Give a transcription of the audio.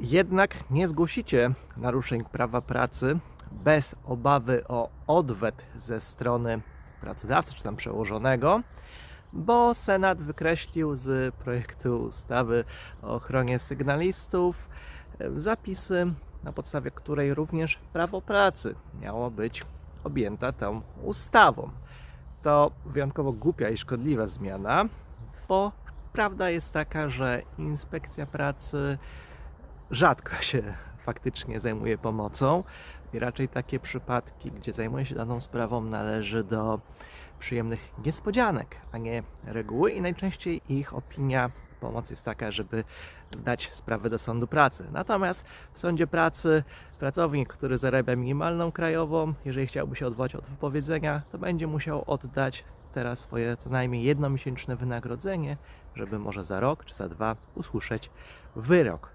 jednak nie zgłosicie naruszeń prawa pracy bez obawy o odwet ze strony pracodawcy czy tam przełożonego, bo Senat wykreślił z projektu ustawy o ochronie sygnalistów zapisy, na podstawie której również prawo pracy miało być objęta tą ustawą. To wyjątkowo głupia i szkodliwa zmiana, bo prawda jest taka, że inspekcja pracy rzadko się faktycznie zajmuje pomocą i raczej takie przypadki, gdzie zajmuje się daną sprawą, należy do przyjemnych niespodzianek, a nie reguły i najczęściej ich opinia, pomoc jest taka, żeby dać sprawę do sądu pracy. Natomiast w sądzie pracy pracownik, który zarabia minimalną krajową, jeżeli chciałby się odwołać od wypowiedzenia, to będzie musiał oddać teraz swoje co najmniej jednomiesięczne wynagrodzenie, żeby może za rok czy za dwa usłyszeć wyrok.